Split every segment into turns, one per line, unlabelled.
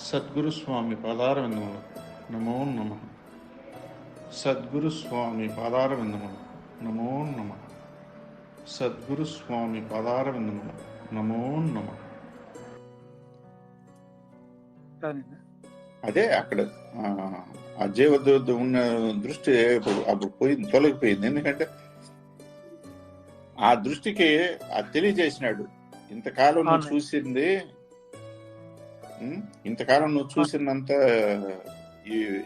సద్గురు స్వామి పాదారవిందములు. నమో నమ. సద్గురు స్వామి పాదారవిందములు. నమో నమ. సద్గురు స్వామి పాదారవిందములు. నమో నమ. అదే అక్కడ ఆ, అజయ్ వద్ద ఉన్న దృష్టి అప్పుడు పోయింది తొలగిపోయింది. ఎందుకంటే ఆ దృష్టికి తెలియజేసినాడు. ఇంతకాలం. చూసింది? ఇంతకాలం నువ్వు చూసినంత ఈ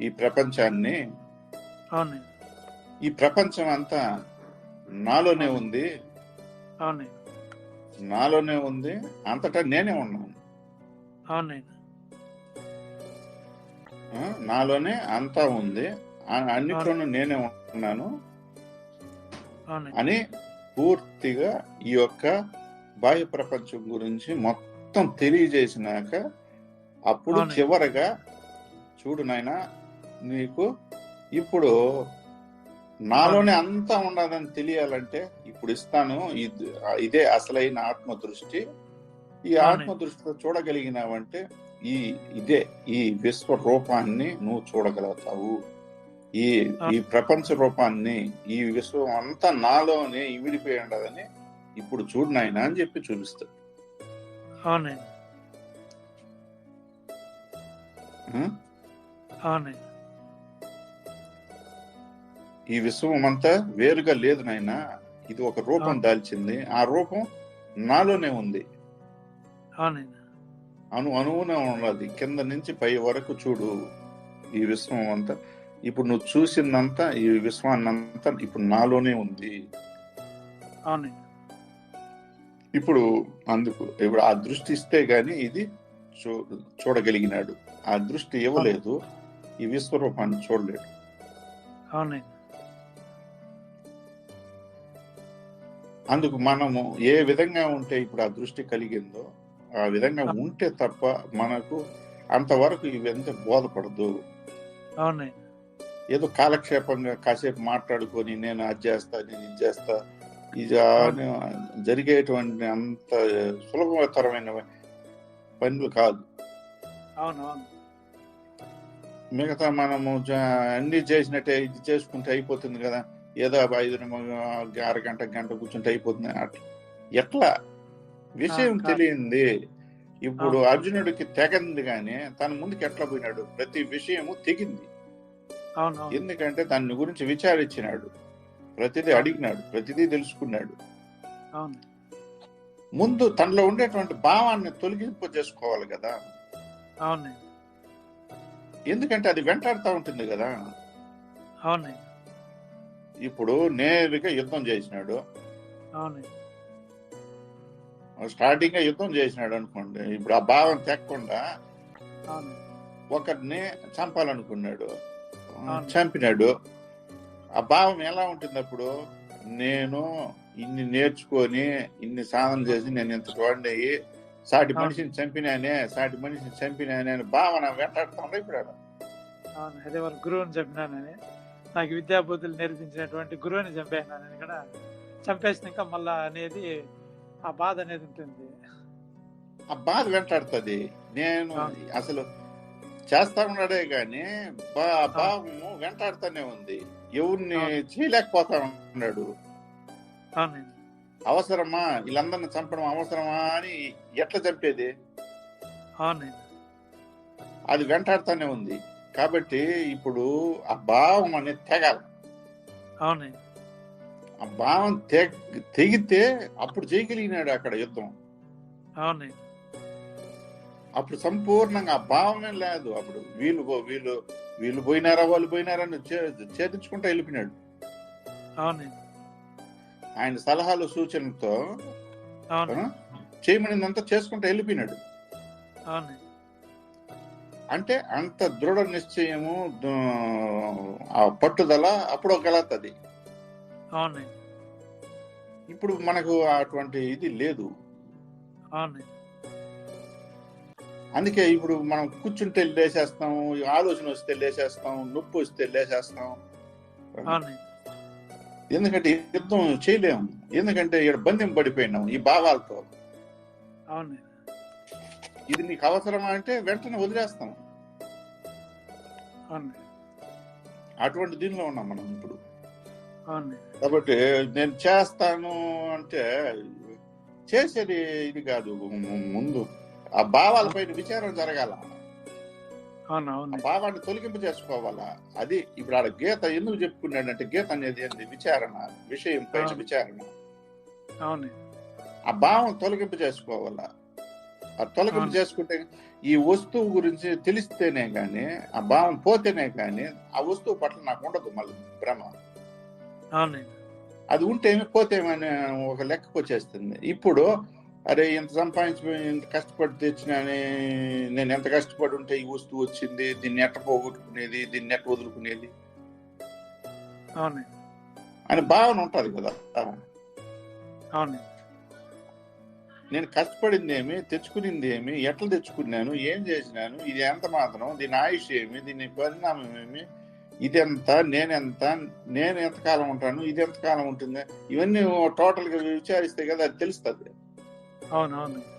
ఈ ప్రపంచాన్ని ఈ ప్రపంచం అంతా నాలోనే ఉంది. నాలోనే ఉంది. అంతటా నేనే ఉన్నాను. నాలోనే అంతా ఉంది. అన్నిట్లోనూ నేనే ఉన్నాను. అని పూర్తిగా ఈ యొక్క బాహ్య ప్రపంచం గురించి మొత్తం తెలియజేసినాక అప్పుడు. చివరగా చూడు నాయన నీకు ఇప్పుడు నాలోనే అంతా ఉన్నదని తెలియాలంటే ఇప్పుడు ఇస్తాను. ఇది- అసలైన ఆత్మ దృష్టి ఈ. ఆత్మ దృష్టితో చూడగలిగినావంటే ఈ ఇదే ఈ విశ్వ రూపాన్ని నువ్వు చూడగలుగుతావు. ఈ ఈ ప్రపంచ రూపాన్ని ఈ విశ్వం అంతా నాలోనే ఇమిడిపోయి ఉండదని ఇప్పుడు చూడు నాయన అని చెప్పి చూపిస్తాడు
అవునండి.
ఆ?
అవునండి.
ఈ విశ్వం అంతా వేరుగా లేదు నాయన. ఇది ఒక రూపం. దాల్చింది. ఆ రూపం నాలోనే ఉంది. అను అనువునే ఉన్నది కింద నుంచి పై వరకు చూడు ఈ విశ్వం అంతా. ఇప్పుడు నువ్వు చూసిందంతా ఈ విశ్వాన్నంతా ఇప్పుడు నాలోనే ఉంది.
అవునండి.
ఇప్పుడు అందుకు ఇప్పుడు ఆ దృష్టి ఇస్తే గాని ఇది చూ చూడగలిగినాడు. ఆ దృష్టి ఇవ్వలేదు. ఈ విశ్వరూపాన్ని చూడలేడు అందుకు మనము ఏ విధంగా ఉంటే ఇప్పుడు ఆ దృష్టి కలిగిందో ఆ విధంగా ఉంటే తప్ప మనకు అంతవరకు ఇవంతా బోధపడదు. ఏదో కాలక్షేపంగా కాసేపు మాట్లాడుకొని నేను అది చేస్తా నేను ఇది చేస్తా ఇది జరిగేటువంటి అంత సులభతరమైన పనులు కాదు. మిగతా మనము అన్ని చేసినట్టే ఇది చేసుకుంటే అయిపోతుంది కదా. ఏదో ఐదు అరగంట గంట కూర్చుంటే అయిపోతుంది అట్లా. ఎట్లా? విషయం. తెలియంది. ఇప్పుడు. అర్జునుడికి తెగంది కానీ తన ముందుకు ఎట్లా పోయినాడు? ప్రతి విషయము తెగింది. ఎందుకంటే దాని గురించి విచారించినాడు. ప్రతిదీ అడిగినాడు ప్రతిదీ తెలుసుకున్నాడు. ముందు తనలో ఉండేటువంటి భావాన్ని తొలగింపు చేసుకోవాలి కదా. ఎందుకంటే అది వెంటాడుతూ ఉంటుంది కదా. ఇప్పుడు నేరుగా యుద్ధం చేసినాడు. స్టార్టింగ్గా యుద్ధం చేసినాడు అనుకోండి ఇప్పుడు ఆ భావం తెక్కకుండా ఒకరిని చంపాలనుకున్నాడు. చంపినాడు. ఆ భావం ఎలా ఉంటుంది అప్పుడు నేను ఇన్ని నేర్చుకొని ఇన్ని సాధన చేసి నేను ఇంత అయ్యి సాటి. మనిషిని చంపినానే సాటి మనిషిని చంపినానే అని భావన వెంటాడుతుండే ఇప్పుడు.
అవును అదే వాళ్ళ గురువుని చంపినానని నాకు విద్యాబుద్ధులు నేర్పించినటువంటి గురువుని చంపేసినానని కూడా చంపేసినాక మళ్ళా అనేది ఆ బాధ అనేది ఉంటుంది
ఆ బాధ వెంటాడుతుంది నేను. అసలు చేస్తా ఉన్నాడే గాని ఆ భావము వెంటాడుతూనే ఉంది ఎవరిని. చేయలేకపోతా ఉన్నాడు అవసరమా? వీళ్ళందరిని చంపడం అవసరమా అని ఎట్లా చంపేది? అది వెంటాడుతూనే ఉంది. కాబట్టి ఇప్పుడు ఆ భావం అనేది తెగాలి. ఆ భావం తెగ తెగితే అప్పుడు చేయగలిగినాడు అక్కడ యుద్ధం. అప్పుడు సంపూర్ణంగా ఆ భావమే లేదు అప్పుడు. వీళ్ళు వీళ్ళు వీళ్ళు పోయినారా వాళ్ళు పోయినారా అని చే- ఛేదించుకుంటూ వెళ్ళిపోయినాడు.
అవునండి
ఆయన సలహాలు సూచనలతో చేయమనిందంతా చేసుకుంటూ వెళ్ళిపోయినాడు. అంటే అంత దృఢ నిశ్చయము ఆ పట్టుదల అప్పుడు
అవునండి
ఇప్పుడు మనకు అటువంటి ఇది లేదు.
అవునండి
అందుకే ఇప్పుడు మనం కూర్చుంటే లేచేస్తాం ఆలోచన వస్తే లేచేస్తాం నొప్పి వస్తే లేచేస్తాం ఎందుకంటే యుద్ధం చేయలేము ఎందుకంటే ఇక్కడ బంధం పడిపోయినాం ఈ భావాలతో. ఇది నీకు అవసరమా అంటే వెంటనే వదిలేస్తాం. అటువంటి దీనిలో ఉన్నాం మనం ఇప్పుడు. కాబట్టి నేను చేస్తాను అంటే చేసేది ఇది కాదు. ముందు ఆ భావాలపైన విచారం జరగాల. భావాన్ని తొలగింపు చేసుకోవాలా? అది ఇప్పుడు ఆడ గీత ఎందుకు చెప్పుకున్నాడంటే గీత అనేది ఏంది? విచారణ విషయం పైన. విచారణ. ఆ భావం తొలగింపు చేసుకోవాలా? ఆ తొలగింపు. చేసుకుంటే ఈ వస్తువు గురించి తెలిస్తేనే గాని ఆ భావం పోతేనే గాని ఆ వస్తువు పట్ల నాకు ఉండదు మళ్ళీ భ్రమ. అది ఉంటే ఏమి పోతే ఒక లెక్కకు వచ్చేస్తుంది. ఇప్పుడు అరే ఇంత సంపాదించి ఇంత కష్టపడి తెచ్చినాని నేను ఎంత కష్టపడి ఉంటే ఈ వస్తువు వచ్చింది దీన్ని ఎట్ట పోగొట్టుకునేది దీన్ని ఎట్ట వదులుకునేది? అని భావన ఉంటది కదా. నేను కష్టపడింది ఏమి తెచ్చుకునింది ఏమి ఎట్లా తెచ్చుకున్నాను ఏం చేసినాను ఇది ఎంత మాత్రం దీని ఆయుష్ ఏమి దీని పరిణామం ఏమి ఇది ఎంత నేనెంత నేను ఎంతకాలం ఉంటాను ఇది ఎంతకాలం ఉంటుంది ఇవన్నీ టోటల్గా విచారిస్తే కదా అది తెలుస్తుంది.
అవును అవును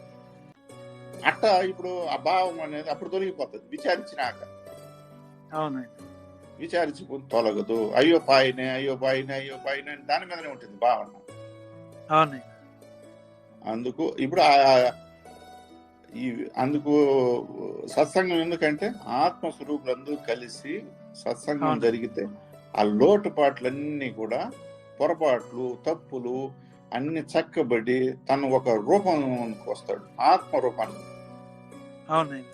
అట్ట ఇప్పుడు ఆ భావం అనేది అప్పుడు తొలగిపోతుంది. విచారించినాక.
అవునండి.
విచారించి తొలగదు. అయ్యో పాయనే అయ్యో పాయనే అయ్యో పాయనే అని దాని మీదనే ఉంటుంది భావన.
అవునండి.
అందుకు ఇప్పుడు ఆ- ఈ అందుకు సత్సంగం ఎందుకంటే ఆత్మస్వరూపులందరూ కలిసి సత్సంగం. జరిగితే ఆ లోటుపాట్లన్నీ కూడా పొరపాట్లు తప్పులు అన్ని చక్కబడి తను ఒక రూపానికి వస్తాడు ఆత్మ రూపానికి
అవునండి.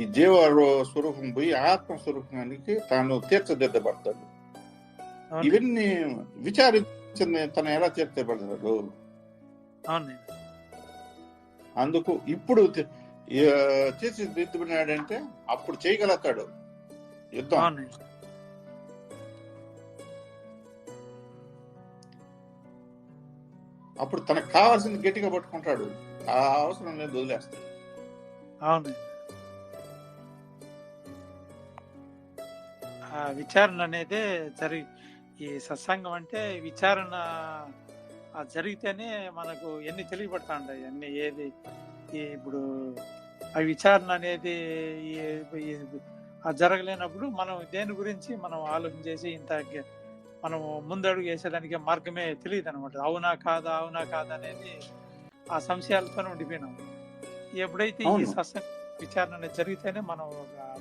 ఈ జీవ స్వరూపం పోయి ఆత్మ స్వరూపానికి తాను తీర్చదిద్దబడతాడు. ఇవన్నీ విచారించింది తను ఎలా తీర్చబడతాడు అందుకు ఇప్పుడు తీర్చిదిద్దుకున్నాడంటే అప్పుడు చేయగలుగుతాడు. యుద్ధం. అప్పుడు తనకు కావాల్సింది గట్టిగా పట్టుకుంటాడు. ఆ అవసరం లేదు వదిలేస్తాడు.
అవును. ఆ విచారణ అనేది జరిగి ఈ సత్సంగం అంటే విచారణ జరిగితేనే మనకు ఎన్ని తెలియబడతా ఉంటాయి అన్ని ఏది ఇప్పుడు ఆ విచారణ అనేది జరగలేనప్పుడు మనం దేని గురించి మనం ఆలోచన చేసి ఇంత మనం ముందడుగు వేసేదానికి మార్గమే తెలియదు అనమాట అవునా కాదా అవునా కాదా అనేది ఆ సంశయాలతోనే ఉండిపోయినాం. ఎప్పుడైతే ఈ. సత్సంగ విచారణ అనేది జరిగితేనే మనం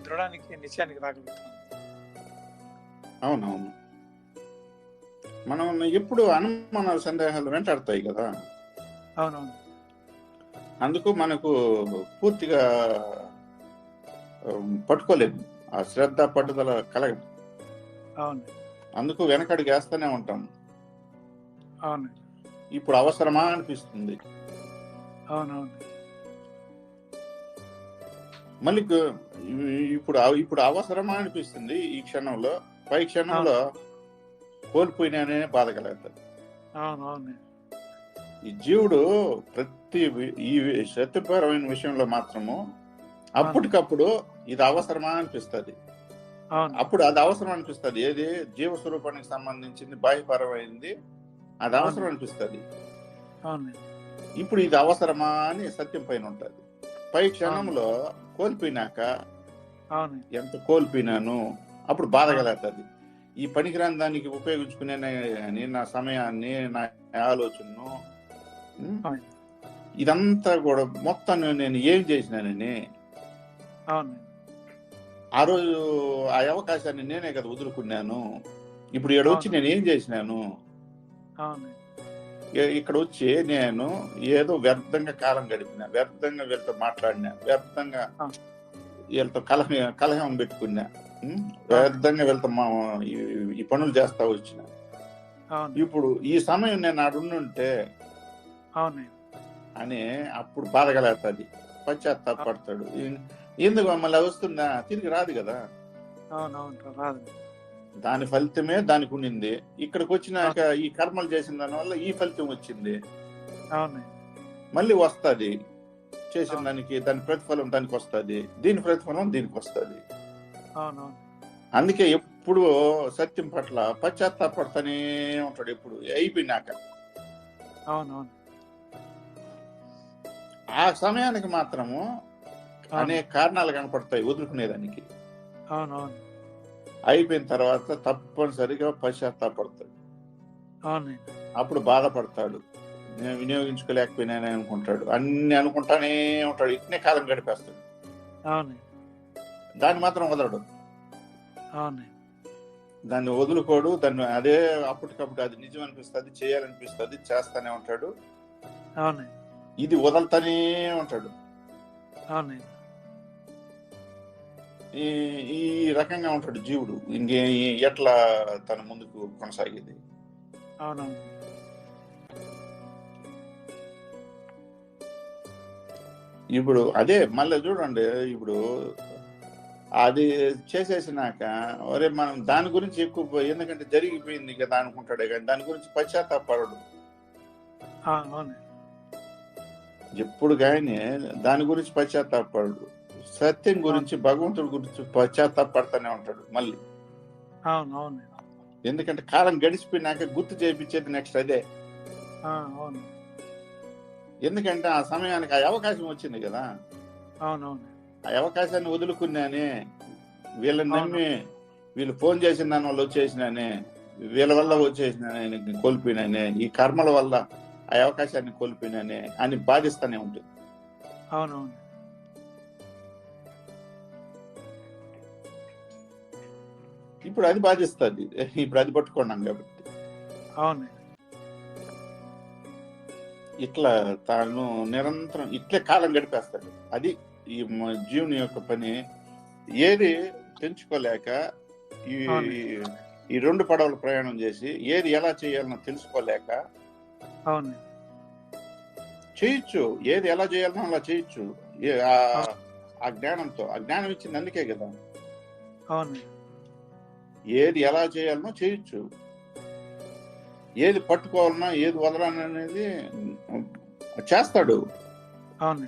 దృఢానికి నిశ్చయానికి రాగలుగుతాం.
అవునవును. మనం ఎప్పుడు అనుమాన సందేహాలు వెంటాడతాయి కదా.
అవునవును.
అందుకు మనకు పూర్తిగా పట్టుకోలేము. ఆ శ్రద్ధ పట్టుదల కలగదు
అవును.
అందుకు వెనకడుగు వేస్తూనే ఉంటాం.
అవును.
ఇప్పుడు అవసరమా అనిపిస్తుంది.
అవునవును.
మళ్ళీ ఇప్పుడు ఇప్పుడు అవసరమా అనిపిస్తుంది ఈ క్షణంలో. పై క్షణంలో కోల్పోయినానే బాధ కలుగుతుంది ఈ జీవుడు ప్రతి ఈ శత్రుపరమైన విషయంలో మాత్రము అప్పటికప్పుడు ఇది అవసరమా అనిపిస్తుంది. అప్పుడు అది అవసరం అనిపిస్తుంది. ఏది? జీవ స్వరూపానికి సంబంధించింది బాహ్యపరమైంది. అది అవసరం అనిపిస్తుంది. ఇప్పుడు ఇది అవసరమా అని సత్యం పైన ఉంటది. పై క్షణంలో కోల్పోయినాక ఎంత కోల్పోయినాను? అప్పుడు బాధ కలుగుతుంది. ఈ పనికిరాని దానికి ఉపయోగించుకునే కానీ నా సమయాన్ని నా ఆలోచనను ఇదంతా కూడా మొత్తం నేను ఏం చేసినానని
అవును.
ఆ రోజు ఆ అవకాశాన్ని నేనే కదా వదులుకున్నాను. ఇప్పుడు ఇక్కడ వచ్చి
అవును.
నేను ఏం చేసినాను ఇక్కడ వచ్చి నేను ఏదో వ్యర్థంగా కాలం గడిపిన వ్యర్థంగా వీళ్ళతో మాట్లాడినా వ్యర్థంగా. వీళ్ళతో కలహం కలహం పెట్టుకున్నా? వ్యర్థంగా వీళ్ళతో మా ఈ- పనులు చేస్తా వచ్చిన. ఇప్పుడు ఈ సమయం నేను ఆడుంటే అని అప్పుడు బాధ కలుగుతుంది పశ్చాత్తాపడతాడు ఎందుకు మళ్ళీ వస్తుందా తిరిగి రాదు కదా.
అవునవును రాదు.
దాని ఫలితమే దానికి ఉండింది. ఇక్కడికి వచ్చినాక ఈ కర్మలు చేసిన దాని వల్ల ఈ ఫలితం వచ్చింది.
అవును.
మళ్ళీ వస్తది. చేసిన. దానికి దాని ప్రతిఫలం దానికి వస్తది. దీని ప్రతిఫలం దీనికి వస్తది.
అవునవును.
అందుకే ఎప్పుడు సత్యం పట్ల పశ్చాత్తాపడతానే ఉంటాడు ఎప్పుడు. అయిపోయినాక.
అవునవును.
ఆ సమయానికి మాత్రము అనేక కారణాలు కనపడతాయి వదులుకునేదానికి.
అవునవును.
అయిపోయిన తర్వాత తప్పనిసరిగా పశ్చాత్తాపడతాడు. అప్పుడు బాధపడతాడు. నేను వినియోగించుకోలేకపోయినానే అనుకుంటాడు. అన్ని అనుకుంటానే ఉంటాడు. ఇట్నే కాలం గడిపేస్తాడు. దాన్ని మాత్రం వదలడు. దాన్ని వదులుకోడు. దాన్ని అదే అప్పటికప్పుడు అది నిజం అనిపిస్తుంది చేయాలనిపిస్తుంది చేస్తానే ఉంటాడు. ఇది వదలుతానే ఉంటాడు. ఈ ఈ రకంగా ఉంటాడు జీవుడు. ఇంకే ఎట్లా తన ముందుకు కొనసాగేది?
అవునవును.
ఇప్పుడు అదే మళ్ళీ చూడండి ఇప్పుడు అది చేసేసినాక ఒరే మనం దాని గురించి ఎక్కువ పోయి- ఎందుకంటే జరిగిపోయింది కదా అనుకుంటాడే కానీ దాని గురించి పశ్చాత్తాపడడు
అవును.
ఎప్పుడు కానీ దాని గురించి పశ్చాత్తాపడడు సత్యం గురించి భగవంతుడి గురించి పశ్చాత్తాపడతానే ఉంటాడు మళ్ళీ.
అవును
ఎందుకంటే కాలం గడిచిపోయినాక గుర్తు చేయించేది నెక్స్ట్ అదే.
అవును.
ఎందుకంటే ఆ సమయానికి ఆ అవకాశం వచ్చింది కదా.
అవునవును
ఆ అవకాశాన్ని వదులుకున్నానే వీళ్ళని. నమ్మి వీళ్ళు ఫోన్ చేసిన దాని వల్ల వచ్చేసినానే వీళ్ళ వల్ల వచ్చేసినానే కోల్పోయినానే ఈ కర్మల వల్ల ఆ అవకాశాన్ని కోల్పోయినానే అని బాధిస్తానే ఉంటుంది.
అవునవును
ఇప్పుడు అది బాధిస్తుంది. ఇప్పుడు అది పట్టుకున్నాం కాబట్టి.
అవును.
ఇట్లా తాను నిరంతరం ఇట్లే కాలం గడిపేస్తాడు. అది ఈ జీవుని యొక్క పని. ఏది తెంచుకోలేక ఈ. ఈ రెండు పడవలు ప్రయాణం చేసి ఏది ఎలా చేయాలనో తెలుసుకోలేక
అవును.
చేయొచ్చు. ఏది ఎలా చేయాలనో అలా చేయొచ్చు. ఆ జ్ఞానంతో. ఆ జ్ఞానం ఇచ్చింది అందుకే కదా.
అవును.
ఏది ఎలా చేయాలనో చేయొచ్చు. ఏది పట్టుకోవాలన్నా ఏది వదలననేది చేస్తాడు.
అవును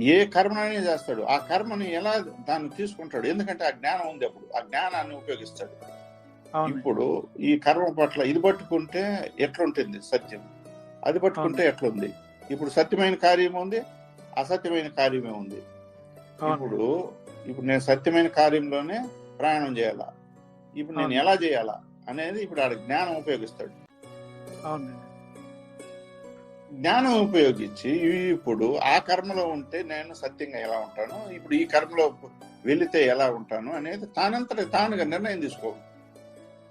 ఏ కర్మని చేస్తాడు. ఆ కర్మని ఎలా దాన్ని తీసుకుంటాడు? ఎందుకంటే ఆ జ్ఞానం ఉంది అప్పుడు. ఆ జ్ఞానాన్ని ఉపయోగిస్తాడు. ఇప్పుడు ఈ కర్మ పట్ల ఇది పట్టుకుంటే ఎట్లుంటుంది సత్యం? అది పట్టుకుంటే ఎట్లుంది? ఇప్పుడు సత్యమైన కార్యం ఉంది అసత్యమైన కార్యమే ఉంది. ఇప్పుడు ఇప్పుడు నేను సత్యమైన కార్యంలోనే ప్రయాణం చేయాలా? ఇప్పుడు నేను. ఎలా చేయాలా అనేది ఇప్పుడు ఆడ జ్ఞానం ఉపయోగిస్తాడు. జ్ఞానం ఉపయోగించి ఇప్పుడు ఆ కర్మలో ఉంటే నేను సత్యంగా ఎలా ఉంటాను? ఇప్పుడు ఈ కర్మలో వెళితే ఎలా ఉంటాను? అనేది తానంతట తానుగా నిర్ణయం తీసుకో.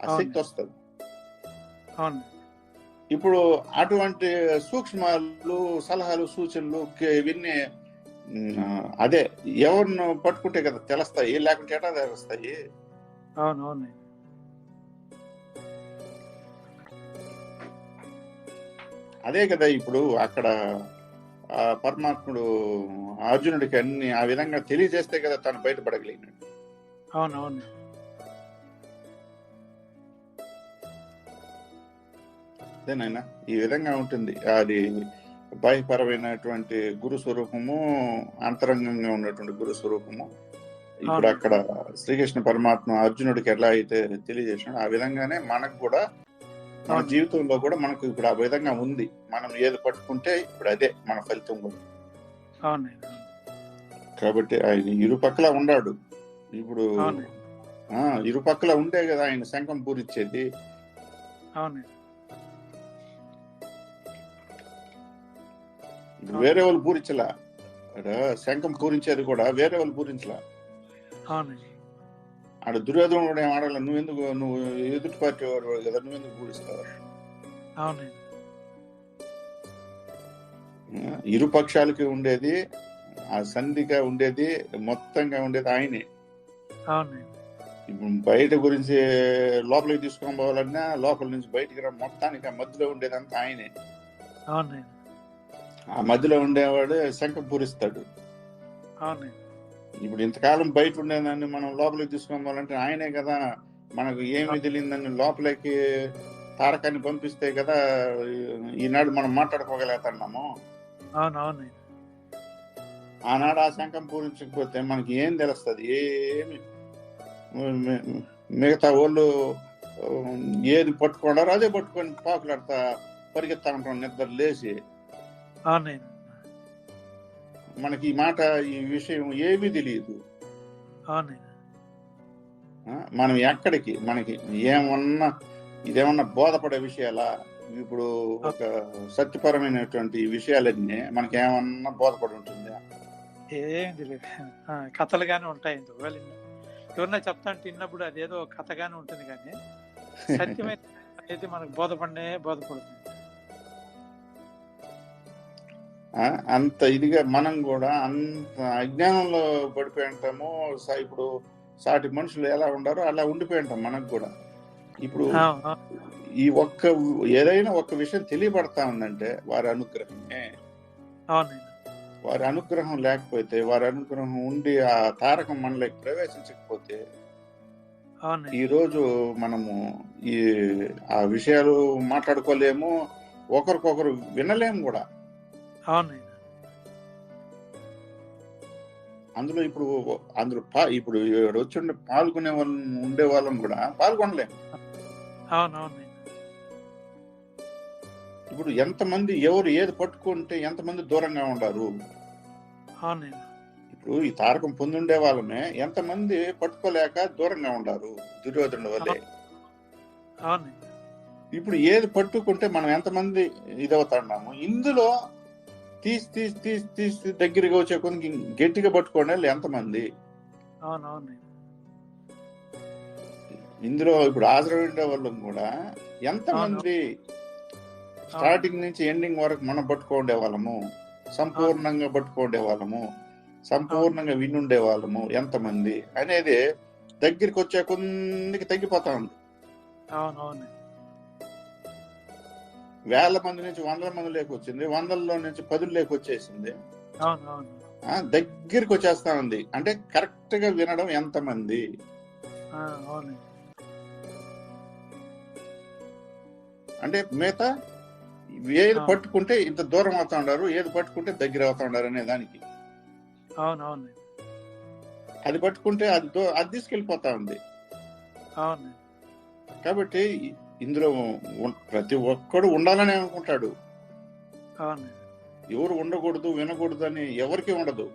ఆ. శక్తి వస్తుంది. ఇప్పుడు అటువంటి సూక్ష్మాలు సలహాలు సూచనలు ఇవన్నీ అదే ఎవరిని పట్టుకుంటే కదా తెలుస్తాయి లేకుంటే ఎటా తెలుస్తాయి
అవును అవును
అదే కదా ఇప్పుడు అక్కడ పరమాత్ముడు అర్జునుడికి అన్ని ఆ విధంగా తెలియజేస్తే కదా తను బయటపడగలిగినాడు
అవును అవును
అదేనైనా ఈ విధంగా ఉంటుంది. అది బాహ్యపరమైనటువంటి గురు స్వరూపము అంతరంగంగా ఉన్నటువంటి గురు స్వరూపము. ఇప్పుడు. అక్కడ శ్రీకృష్ణ పరమాత్మ అర్జునుడికి ఎలా అయితే తెలియజేసినాడో ఆ విధంగానే మనకు కూడా మన. జీవితంలో కూడా మనకు ఇప్పుడు ఆ విధంగా ఉంది. మనం ఏది పట్టుకుంటే ఇప్పుడు అదే మన ఫలితం కూడా. కాబట్టి ఆయన ఇరుపక్కల ఉన్నాడు. ఇప్పుడు ఇరుపక్కల ఉండే కదా ఆయన శంఖం పూరిచ్చేది వేరే వాళ్ళు పూరించలా? శంఖం పూరించేది కూడా వేరే వాళ్ళు పూరించలా?
అవును
ఆడ దుర్యోధనుడు ఏం ఆడాల. నువ్వెందుకు నువ్వు ఎదుటి పార్టీ వాడు కదా నువ్వెందుకు పూరిస్తావు
అవును
ఆ, ఇరు పక్షాలకి ఉండేది ఆ సంధిగా ఉండేది మొత్తంగా ఉండేది ఆయనే.
అవును
ఇప్పుడు బయట గురించి లోపలికి తీసుకొని పోవాలన్నా లోపల నుంచి బయటికి రా మొత్తానికి ఆ మధ్యలో ఉండేదంతా ఆయనే. ఆ మధ్యలో ఉండేవాడు శంఖం పూరిస్తాడు.
అవునండి.
ఇప్పుడు ఇంతకాలం బయట ఉండేదాన్ని మనం లోపలికి తీసుకోవాలంటే ఆయనే కదా మనకు ఏమి తెలియదని లోపలికి తారకాన్ని పంపిస్తే కదా ఈనాడు మనం మాట్లాడుకోగలుగుతున్నాము.
అవును అవునండి
ఆనాడు ఆ శంఖం పూరించకపోతే మనకి ఏం తెలుస్తుంది? ఏమి? మిగతా వాళ్ళు ఏది పట్టుకున్నారో అదే పట్టుకొని పాకులాడతా పరిగెత్తా ఉంటాం నిద్ర లేచి
అవునండి
మనకి ఈ మాట ఈ విషయం ఏమీ తెలియదు. మనం ఎక్కడికి మనకి ఏమన్నా ఇదేమన్నా బోధపడే విషయాలా? ఇప్పుడు ఒక సత్యపరమైనటువంటి విషయాలన్నీ మనకి ఏమన్నా బోధపడి ఉంటుందా?
ఏం తెలియదు. కథలుగానే ఇన్న- ఎవరన్నా చెప్తా అంటే విన్నప్పుడు అదేదో కథగానే ఉంటుంది కానీ సత్యమైన అనేది మనకు బోధపడినే బోధపడుతుంది.
అంత ఇదిగా మనం కూడా అంత అజ్ఞానంలో పడిపోయి ఉంటాము ఇప్పుడు సాటి మనుషులు ఎలా ఉండారో అలా ఉండిపోయి ఉంటాం మనకు కూడా. ఇప్పుడు ఈ ఒక్క ఏదైనా ఒక్క విషయం తెలియబడతా ఉందంటే వారి అనుగ్రహమే వారి అనుగ్రహం లేకపోతే వారి అనుగ్రహం ఉండి ఆ తారకం మనలోకి ప్రవేశించకపోతే
అవునండి.
ఈ రోజు మనము ఈ ఆ విషయాలు మాట్లాడుకోలేము ఒకరికొకరు వినలేము కూడా. అందులో ఇప్పుడు అందులో పా- ఇప్పుడు వచ్చి ఉండే పాల్గొనే వాళ్ళు ఉండే వాళ్ళని కూడా పాల్గొనలేము ఇప్పుడు ఎంతమంది ఎవరు ఏది పట్టుకుంటే ఎంతమంది దూరంగా ఉండారు? ఇప్పుడు ఈ తారకం పొందుండే వాళ్ళమే ఎంతమంది పట్టుకోలేక దూరంగా ఉండారు? దుర్యోధనుల వల్లే ఇప్పుడు ఏది పట్టుకుంటే మనం ఎంతమంది ఇదవుతున్నాము ఇందులో తీసి తీసి తీసి తీసి దగ్గరగా వచ్చే కొంచెం గట్టిగా పట్టుకోండి వాళ్ళు ఎంతమంది. ఇందులో ఇప్పుడు హాజరు ఉండే వాళ్ళం కూడా ఎంతమంది స్టార్టింగ్ నుంచి ఎండింగ్ వరకు మనం పట్టుకోండే వాళ్ళము సంపూర్ణంగా పట్టుకోండే వాళ్ళము సంపూర్ణంగా వినుండే వాళ్ళము ఎంతమంది అనేది దగ్గరికి వచ్చే కొందికి తగ్గిపోతా ఉంది. వేల మంది నుంచి వందల మంది లేక వచ్చింది వందల్లో నుంచి పదులు లేక వచ్చేసింది
అవును అవును
ఆ, దగ్గరికి వచ్చేస్తా ఉంది. అంటే కరెక్ట్గా వినడం ఎంతమంది?
ఆ, అవునండి
అంటే మిగతా ఏది. పట్టుకుంటే ఇంత దూరం అవుతా ఉండారు ఏది పట్టుకుంటే దగ్గర అవుతా ఉండారు అనే దానికి.
అవును
అది పట్టుకుంటే అది అది తీసుకెళ్ళిపోతా ఉంది.
అవునండి
కాబట్టి ఇందులో ప్రతి ఒక్కడు ఉండాలని అనుకుంటాడు. ఎవరు ఉండకూడదు వినకూడదు అని ఎవరికి ఉండదు.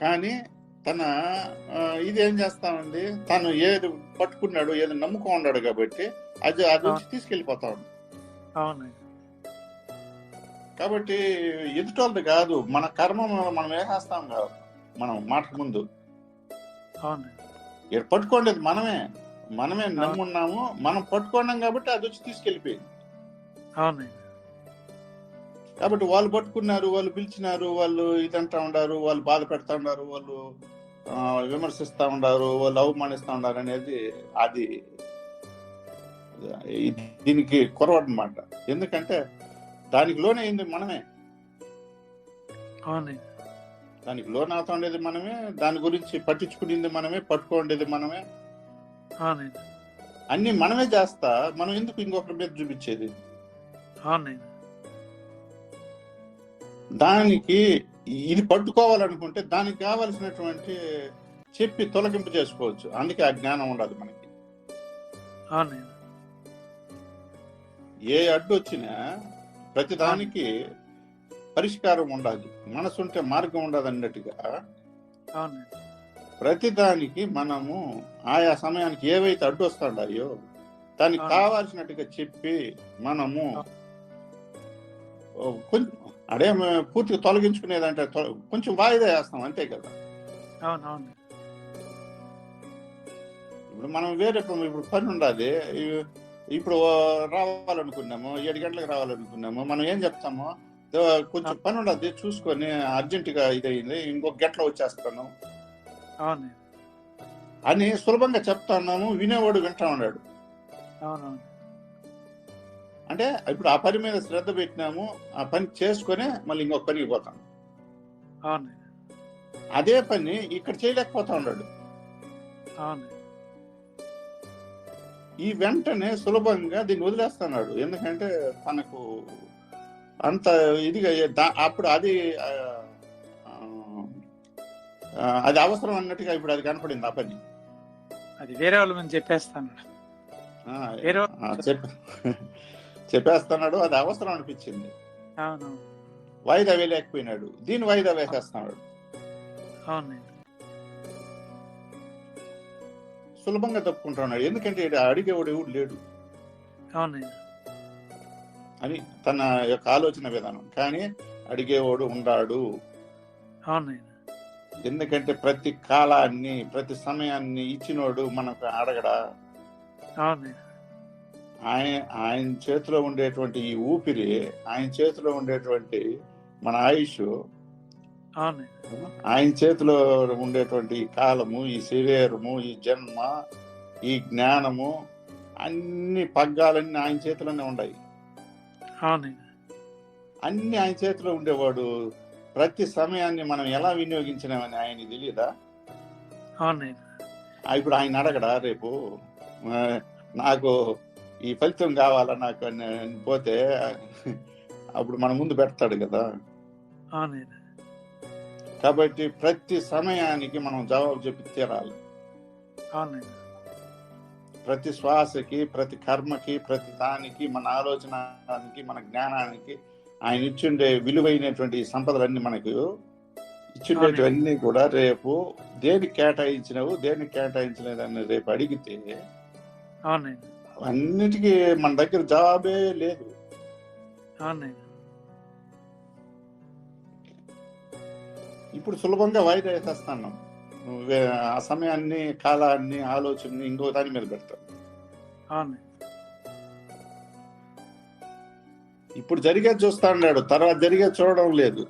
కానీ తన ఇది ఏం చేస్తా ఉంది తను ఏది పట్టుకున్నాడు ఏది నమ్ముకో ఉన్నాడు కాబట్టి అది అది వచ్చి తీసుకెళ్ళిపోతా ఉంది కాబట్టి ఎదుటోళ్ళది కాదు మన కర్మ మనం వేసేస్తాం కాదు మనం మాట ముందు.
అవునండి.
ఇక్కడ పట్టుకోండేది మనమే. మనమే నమ్మున్నాము. మనం పట్టుకున్నాం కాబట్టి అది వచ్చి తీసుకెళ్ళిపోయింది.
అవునండి
కాబట్టి వాళ్ళు పట్టుకున్నారు వాళ్ళు పిలిచినారు వాళ్ళు ఇదంటా ఉండారు వాళ్ళు బాధ పెడతా ఉన్నారు వాళ్ళు విమర్శిస్తా ఉండారు వాళ్ళు అవమానిస్తా ఉన్నారు అనేది అది దీనికి కొరవడనమాట ఎందుకంటే దానికి లోన్ అయింది మనమే.
అవునండి
దానికి లోన్ అవుతా ఉండేది మనమే దాని గురించి పట్టించుకునేది మనమే పట్టుకోండేది మనమే. అన్ని మనమే చేస్తా మనం ఎందుకు ఇంకొకరి మీద చూపించేది? దానికి ఇది పట్టుకోవాలనుకుంటే దానికి కావలసినటువంటి చెప్పి తొలగింపు చేసుకోవచ్చు. అందుకే ఆ జ్ఞానం ఉండదు మనకి. ఏ అడ్డు వచ్చినా ప్రతిదానికి పరిష్కారం ఉండాలి. మనసు ఉంటే మార్గం ఉండదు అన్నట్టుగా ప్రతిదానికి మనము ఆయా సమయానికి ఏవైతే అడ్డు వస్తుండాయో దానికి. కావాల్సినట్టుగా చెప్పి మనము కొంచెం అడే పూర్తిగా తొలగించుకునేదంటే కొంచెం వాయిదా వేస్తాం అంతే కదా? ఇప్పుడు మనం వేరే ఇప్పుడు పని ఉండాలి. ఇప్పుడు రావాలనుకున్నాము ఏడు గంటలకు రావాలనుకున్నాము మనం ఏం చెప్తాము? "దో, కొంచెం పని ఉండదు చూసుకొని అర్జెంట్గా ఇదయింది ఇంకొక గంటలో వచ్చేస్తాను.
అవునండి.
అని సులభంగా చెప్తున్నాము వినేవాడు వింటా ఉన్నాడు.
అవునవును.
అంటే ఇప్పుడు ఆ పని మీద శ్రద్ధ పెట్టినాము ఆ పని చేసుకొని మళ్ళీ ఇంకొక పనికి పోతాం.
అవును
అదే పని ఇక్కడ చేయలేకపోతా ఉన్నాడు.
అవును.
ఈ వెంటనే సులభంగా దీన్ని వదిలేస్తున్నాడు. ఎందుకంటే తనకు అంత ఇదిగా అప్పుడు అది అది అవసరం అన్నట్టుగా ఇప్పుడు అది కనపడింది ఆ పని.
అది వేరే వాళ్ళ చెప్పేస్తాను. వేరే
చెప్పేస్తున్నాడు అది అవసరం అనిపించింది.
అవును.
వాయిదా వేయలేకపోయినాడు. దీన్ని వాయిదా వేసేస్తున్నాడు.
అవును
సులభంగా తప్పుకుంటున్నాడు. ఎందుకంటే అడిగేవాడు ఎవడు లేడు.
అవును
అని తన యొక్క ఆలోచన విధానం. కానీ అడిగేవాడు ఉండాడు. ఎందుకంటే ప్రతి కాలాన్ని ప్రతి సమయాన్ని ఇచ్చినోడు మనకు అడగడా ఆయన ఆయన చేతిలో ఉండేటువంటి ఈ ఊపిరి ఆయన చేతిలో ఉండేటువంటి మన ఆయుష్ ఆయన చేతిలో ఉండేటువంటి ఈ కాలము ఈ శరీరము ఈ జన్మ ఈ జ్ఞానము అన్ని పగ్గాలన్నీ ఆయన చేతిలోనే ఉన్నాయి అన్ని ఆయన చేతిలో ఉండేవాడు ప్రతి సమయాన్ని మనం ఎలా వినియోగించినామని ఆయనకి తెలియదా? ఇప్పుడు ఆయన అడగడా రేపు? నాకు ఈ ఫలితం కావాలా నాకు పోతే అప్పుడు మన ముందు పెడతాడు కదా? కాబట్టి ప్రతి సమయానికి మనం జవాబు చెప్పి తీరాలి. ప్రతి శ్వాసకి ప్రతి కర్మకి ప్రతి దానికి మన ఆలోచనకి మన జ్ఞానానికి ఆయన ఇచ్చిండే విలువైనటువంటి సంపదలన్నీ మనకు ఇచ్చిండేటివన్నీ కూడా రేపు దేనికి కేటాయించినవు దేనికి కేటాయించలేదని రేపు అడిగితే అన్నిటికీ మన దగ్గర జవాబే లేదు. ఇప్పుడు సులభంగా వాయిదా వేసేస్తున్నాం ఆ సమయాన్ని కాలాన్ని ఆలోచనని ఇంకో దాని మీద పెడతాం
అవును
ఇప్పుడు జరిగేది చూస్తా ఉన్నాడు తర్వాత జరిగేది చూడడం లేదు.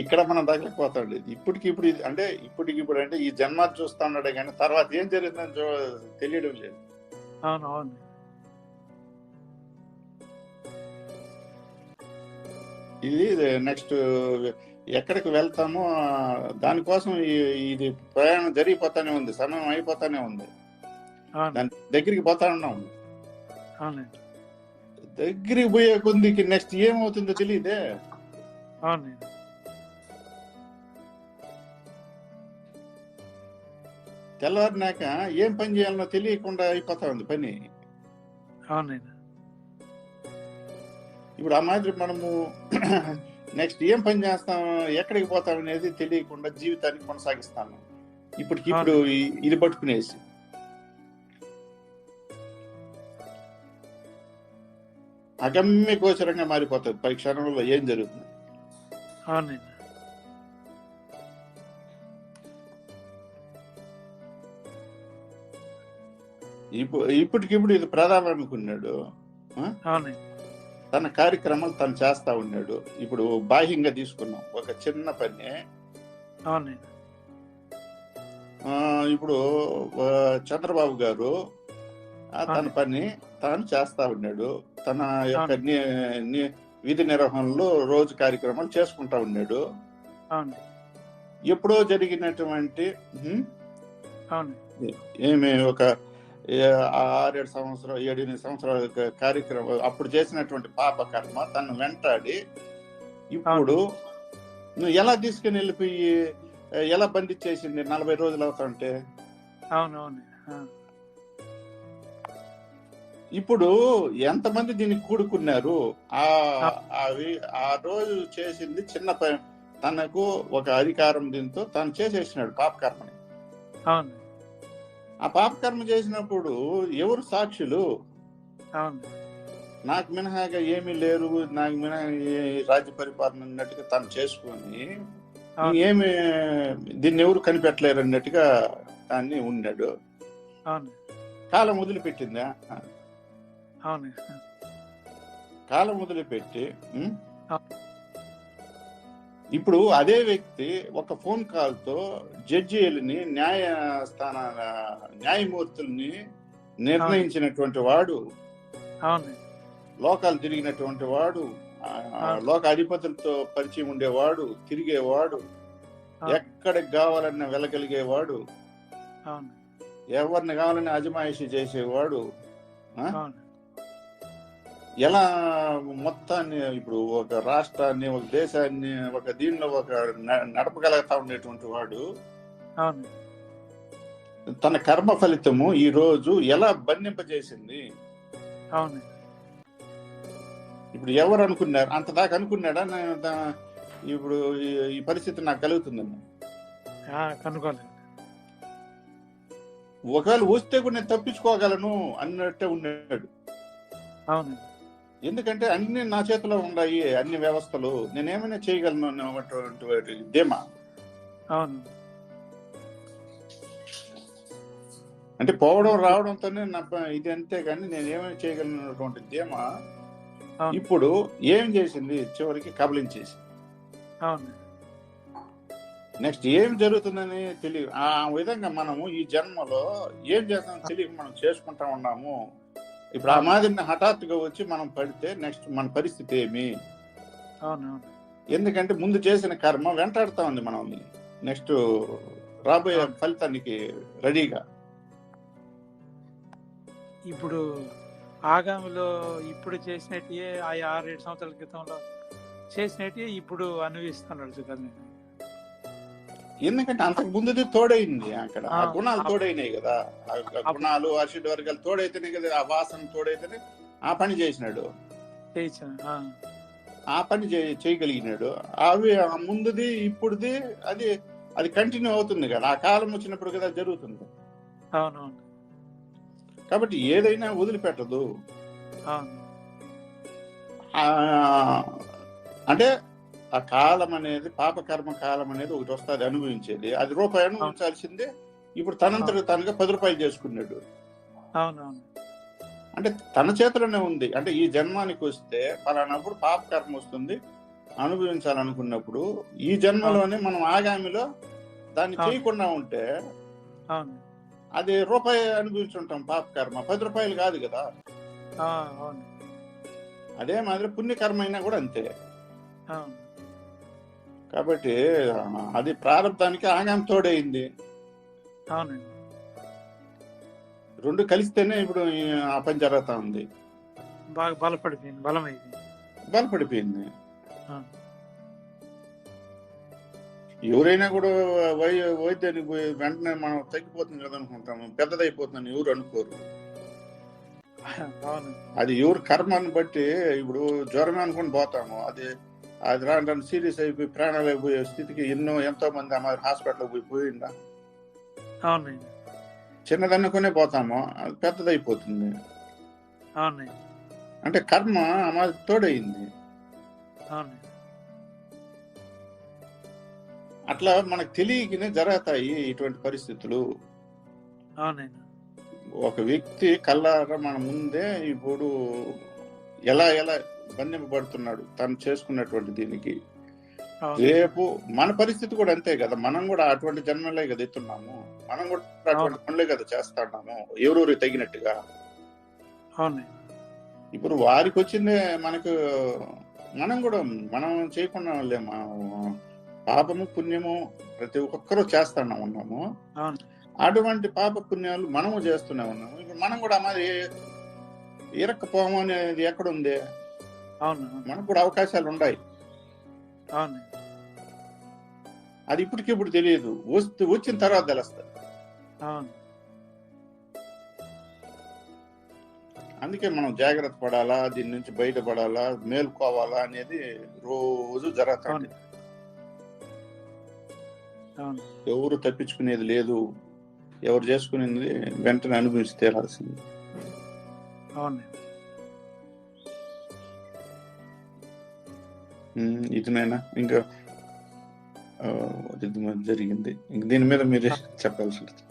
ఇక్కడ మనం తగలకపోతాడు ఇప్పటికి ఇప్పుడు అంటే ఇప్పటికి ఇప్పుడు అంటే ఈ జన్మ చూస్తా ఉన్నాడే కానీ తర్వాత ఏం జరుగుతుందని చూ తెలియడం లేదు.
అవును అవును.
ఇది నెక్స్ట్ ఎక్కడికి వెళ్తామో దానికోసం ఇది ప్రయాణం జరిగిపోతానే ఉంది సమయం అయిపోతానే ఉంది. దాని దగ్గరికి పోతా ఉన్నాం. దగ్గరికి పోయే కొందికి నెక్స్ట్ ఏమవుతుందో తెలియదే తెల్లవారినాక ఏం పని చేయాలనో తెలియకుండా అయిపోతా ఉంది పని. ఇప్పుడు ఆ మాదిరి మనము నెక్స్ట్ ఏం పని చేస్తాం ఎక్కడికి పోతాం అనేది తెలియకుండా జీవితాన్ని కొనసాగిస్తాను ఇప్పటికి ఇప్పుడు ఇది పట్టుకునేసి. అగమ్య గోచరంగా మారిపోతుంది. పై క్షణంలో ఏం జరుగుతుంది? ఇప్పుడు ఇప్పటికిప్పుడు ఇది ప్రధానం అనుకున్నాడు.
అవును
తన కార్యక్రమాలు తను చేస్తా ఉన్నాడు. ఇప్పుడు బాహ్యంగా తీసుకున్నాం. ఒక చిన్న పని ఇప్పుడు చంద్రబాబు గారు తన. పని తాను చేస్తా ఉన్నాడు. తన యొక్క విధి నిర్వహణలో రోజు కార్యక్రమాలు చేసుకుంటా ఉన్నాడు. ఎప్పుడో జరిగినటువంటి ఏమి ఒక ఆరేడు సంవత్సరం ఏడు ఎనిమిది సంవత్సరాల కార్యక్రమం అప్పుడు చేసినటువంటి పాప కర్మ తను వెంటాడి ఇప్పుడు నువ్వు ఎలా తీసుకుని వెళ్ళిపోయి ఎలా బంధించేసింది నలభై రోజులు అవుతుంటే?
అవును అవును ఆ,
ఇప్పుడు ఎంతమంది దీనికి కూడుకున్నారు? ఆ అవి ఆ రోజు చేసింది చిన్న తనకు ఒక అధికారం దీంతో తను చేసేసినాడు పాపకర్మని.
అవును.
ఆ పాపకర్మ చేసినప్పుడు ఎవరు సాక్షులు?
అవును.
నాకు మినహాగా ఏమీ లేరు నాకు మినహా రాజ్య పరిపాలన అన్నట్టుగా తను చేసుకొని. ఏమి దీన్ని ఎవరు కనిపెట్టలేరు అన్నట్టుగా దాన్ని ఉన్నాడు
అవును.
కాలం వదిలిపెట్టిందా?
అవును.
కాలం వదిలిపెట్టి. ఇప్పుడు అదే వ్యక్తి ఒక ఫోన్ కాల్తో జడ్జీలని న్యాయస్థాన న్యాయమూర్తుల్ని నిర్ణయించినటువంటి వాడు లోకాలు తిరిగినటువంటి వాడు. లోక అధిపతులతో పరిచయం ఉండేవాడు తిరిగేవాడు. ఎక్కడికి కావాలన్నా వెళ్ళగలిగేవాడు ఎవరిని కావాలని అజమాయిషి చేసేవాడు ఎలా మొత్తాన్ని ఇప్పుడు ఒక రాష్ట్రాన్ని ఒక దేశాన్ని ఒక దీనిలో ఒక నడపగలుగుతా ఉండేటువంటి వాడు తన కర్మ ఫలితము ఈ రోజు ఎలా బంధింపజేసింది?
అవును.
ఇప్పుడు ఎవరు అనుకున్నారు? అంత దాకా అనుకున్నాడా? ఇప్పుడు ఈ- పరిస్థితి నాకు కలుగుతుందని ఒకవేళ వస్తే కూడా నేను తప్పించుకోగలను అన్నట్టే ఉన్నాడు.
అవును.
ఎందుకంటే అన్ని నా చేతిలో ఉన్నాయి అన్ని వ్యవస్థలు. నేనేమైనా చేయగలను ధీమా.
అవును.
అంటే పోవడం రావడంతోనే నా ఇది అంతే కానీ నేను ఏమైనా చేయగలను ధీమా ఇప్పుడు ఏం చేసింది? చివరికి కబలించేసి
అవును.
నెక్స్ట్ ఏం జరుగుతుందని తెలియదు ఆ విధంగా మనము ఈ జన్మలో ఏం చేస్తామో తెలియక మనం చేసుకుంటా ఉన్నాము. ఇప్పుడు ఆ మాదిరిని హఠాత్తుగా వచ్చి మనం పడితే నెక్స్ట్ మన పరిస్థితి ఏమి? ఎందుకంటే ముందు చేసిన కర్మ వెంటాడుతా ఉంది మనల్ని. నెక్స్ట్ రాబోయే. ఫలితానికి రెడీగా.
ఇప్పుడు ఆగామిలో ఇప్పుడు చేసినట్టే ఆ ఆరేడు సంవత్సరాల క్రితంలో చేసినట్టే ఇప్పుడు అనుభవిస్తున్నాడు కదా
ఎందుకంటే అంతకు ముందుది తోడైంది అక్కడ. ఆ
ఆ,
గుణాలు
ఆ-
తోడైనాయి కదా. ఆ ఆ గుణాలు అర్షుడ్ వర్గాలు తోడైతేనే కదా ఆ వాసన తోడైతేనే ఆ పని చేసినాడు.
ఆ,
ఆ పని చేయగలిగినాడు. అవి ఆ ముందుది ఇప్పుడుది అది అది కంటిన్యూ అవుతుంది కదా. ఆ కాలం వచ్చినప్పుడు కదా జరుగుతుంది.
అవునవును.
కాబట్టి ఏదైనా వదిలిపెట్టదు. ఆ, అంటే ఆ కాలం అనేది పాపకర్మ కాలం అనేది ఒకటి వస్తుంది అనుభవించేది. అది రూపాయి అనుభవించాల్సిందే. ఇప్పుడు తనంతట తనగా పది రూపాయలు చేసుకున్నాడు.
అవునవును.
అంటే తన చేతిలోనే ఉంది. అంటే ఈ జన్మానికి వస్తే పలానప్పుడు పాప కర్మ వస్తుంది. అనుభవించాలనుకున్నప్పుడు ఈ జన్మలోనే మనం ఆగామిలో దాన్ని. చేయకుండా ఉంటే అది రూపాయి అనుభవించుంటాం పాప కర్మ పది రూపాయలు కాదు కదా. అదే మాదిరి పుణ్యకర్మ అయినా కూడా అంతే. కాబట్టి అది ప్రారంభానికి ఆగామి తోడైంది.
అవునండి.
రెండు కలిస్తేనే ఇప్పుడు ఆ పని జరుగుతా ఉంది.
బాగా బలపడిపోయింది బలమైంది
బలపడిపోయింది. ఎవరైనా కూడా వై వైద్యానికి పోయి వెంటనే మనం తగ్గిపోతుంది కదా అనుకుంటాము. పెద్దదైపోతుందని ఎవరు అనుకోరు. అది ఎవరు కర్మని బట్టి ఇప్పుడు జ్వరం అనుకుని పోతాము. అది రాను రాను సీరియస్ అయిపోయి ప్రాణాలు అయిపోయే స్థితికి ఎన్నో ఎంతో మంది అమ్మ హాస్పిటల్ పోయి పోయిందా
అవునండి.
చిన్నదనుకునే పోతాము అది పెద్దదైపోతుంది. అంటే కర్మ అమ్మ తోడైంది అట్లా మనకు తెలియకనే జరుగుతాయి ఇటువంటి పరిస్థితులు. ఒక వ్యక్తి కల్లారా మన ముందే ఇప్పుడు ఎలా ఎలా బంధింపబడుతున్నాడు తను చేసుకున్నటువంటి దీనికి. రేపు మన పరిస్థితి కూడా అంతే కదా. మనం కూడా అటువంటి జన్మలే కదా ఎత్తున్నాము. మనం కూడా అటువంటి పనులే కదా చేస్తున్నాము. ఎవరెవరు తగినట్టుగా. ఇప్పుడు వారికి వచ్చిందే మనకు మనం కూడా మనం చేయకుండా లేమా? పాపము పుణ్యము ప్రతి ఒక్కరూ చేస్తానే ఉన్నాము. అటువంటి పాప పుణ్యాలు మనము చేస్తూనే ఉన్నాము. ఇప్పుడు మనం కూడా మరి ఇరక్కపోము అనేది ఎక్కడుంది?
అవును.
మనకు కూడా అవకాశాలు ఉన్నాయి
అవునండి
అది ఇప్పటికిప్పుడు తెలియదు. వస్తే వచ్చిన తర్వాత తెలుస్తుంది.
అవును.
అందుకే మనం జాగ్రత్త పడాలా దీని నుంచి బయటపడాలా మేల్కోవాలా అనేది రోజు జరుగుతుంది
అవును.
ఎవరు తప్పించుకునేది లేదు. ఎవరు చేసుకునేది వెంటనే అనుభవించి తీరాల్సింది.
అవునండి
ఉమ్, ఇదినైనా? ఇంకా ఇది జరిగింది. ఇంక దీని మీద మీరే చెప్పాల్సి ఉంటుంది.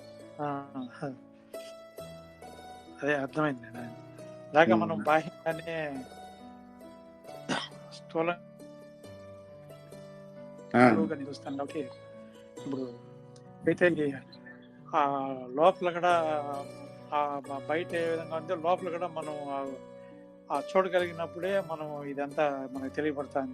అదే అర్థమైంది దాకా మనం. బాహ్యంగానే చూస్తాను కాబట్టి ఇప్పుడు అయితే ఆ లోపల కూడా ఆ బయట ఏ విధంగా ఉందో లోపల కూడా మనం ఆ- చూడగలిగినప్పుడే మనం ఇదంతా మనకు తెలియబడుతుంది